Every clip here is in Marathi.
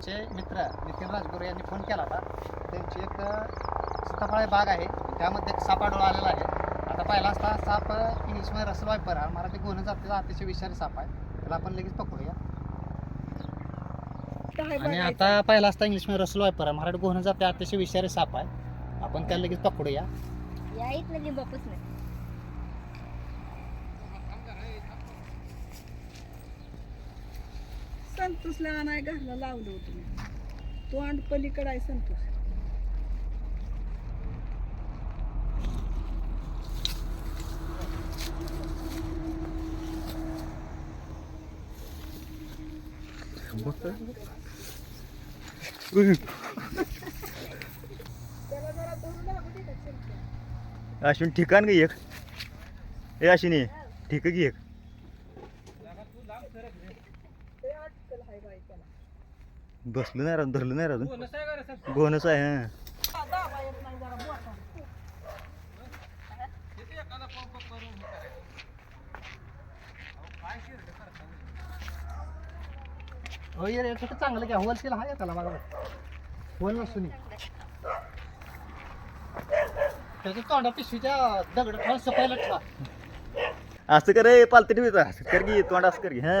चे मित्र नितीन राजगुरू यांनी फोन केला होता. त्यांची एक सीताफळ बाग आहे. त्यामध्ये एक साप आढळून आलेला आहे. आता पहिला असता साप इंग्लिशमध्ये रसल वायपर. आहे मराठी गोणं जातीचा अतिशय विषारी साप आहे. त्याला आपण लगेच पकडूया. आणि आता पहिला असता इंग्लिशमध्ये रसल वायपर आहे. मराठी गोणं जाते अतिशय विषारी साप आहे. आपण त्याला लगेच पकडूया. या इथलं लिंबापूच नाही संतोषला नाही घरला लावलं होतं मी. तो अंड पलीकडं आहे संतोष त्याला अश्विन ठिकाण घे एक. ए अश्विनी ठीक की एक ते अटकल आहे बाई त्याला बसलो नाही राहून धरलं नाही राहून. गोनच आहे हा. हो ये चांगलं घ्या. होलसेल आहे त्याला बघा. होल नसून त्याच्या तोंडा पिशवीच्या दगड ठेवा सफायला ठेवा. असं कर रे पालते ठेवी असं कर की तोंड असं कर हा.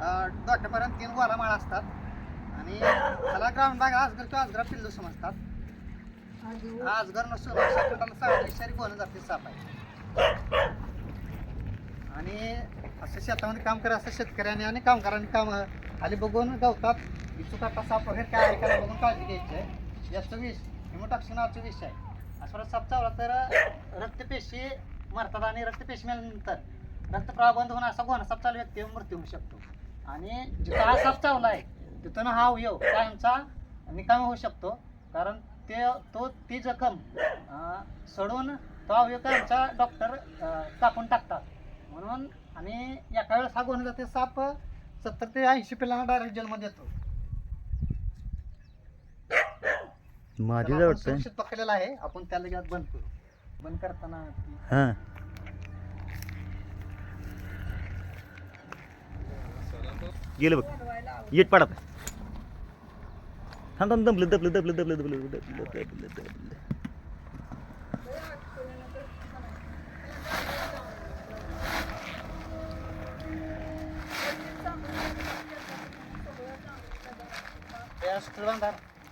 डोक्यापर्यंत तीन गोलामाळ असतात. आणि त्याला ग्राउंड भाग आजगर किंवा आजगरा पिल्लू समजतात. आजगर नसून शेपटाला सगळ्यात जाते साप आहे आणि असं शेतामध्ये काम करत असं शेतकऱ्याने आणि कामगारांनी काम खाली बघून गवतात. आता साप वगैरे काय आहे का बघून काळजी घ्यायची आहे. याचं विष हिमोटॉक्सिनाचं विष आहे. असं परत साप चावला तर रक्तपेशी मरतात आणि रक्तपेशी मेल्यानंतर रक्तप्रवाह बंद होऊन असा गोना साप चालू व्यक्ती मृत्यू होऊ शकतो. आणि जिथं हा साप चावला आहे तिथून हा अवयव कायमचा निकामी होऊ शकतो. कारण ते तो ती जखम सडून तो अवयव कायमचा डॉक्टर कापून टाकतात. म्हणून आणि एका वेळेस हा गोना जाते साप सत्तर ते ऐंशी पिलांना डायरेक्ट जेलमध्ये येतो. माझी सुरक्षित पकडलेला आहे. आपण त्याला बंद करू. बंद करताना ती- हा गेलं बघ. येट पडत थांब थांब दमलं दबलं दबलं दबलं दबलं दबलं दबलं दबलं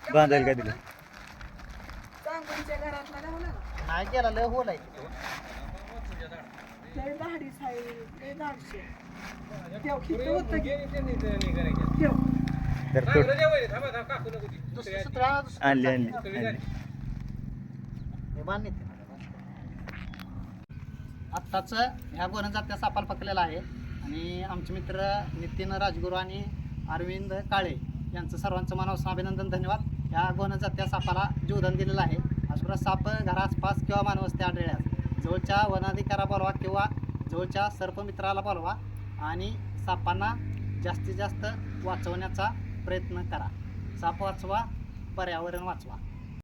बांधायला काय दिलं? नाही गेला लय होलाय. लय धाडीच आहे लय धाडशी ठेव किती होतं की ठेव. तर तो दुसरी सूत्र आणा, दुसरी आणली सूत्र आणली आणा. आणली हे मान्य आहे. आत्ताच ह्या गोरण जात्या सापाला पकडलेला आहे. आणि आमचे मित्र नितीन राजगुरू आणि अरविंद काळे यांचं सर्वांचं मनापासून अभिनंदन धन्यवाद. या गोरण जात्या सापाला जीवदान दिलेलं आहे. अशा साप घराआसपास किंवा मानवस्ती आढळल्यास. जवळच्या वनाधिकारा बोलवा किंवा जवळच्या सर्पमित्राला बोलवा आणि सापांना जास्तीत जास्त वाचवण्याचा प्रयत्न करा. साप वाचवा पर्यावरण वाचवा.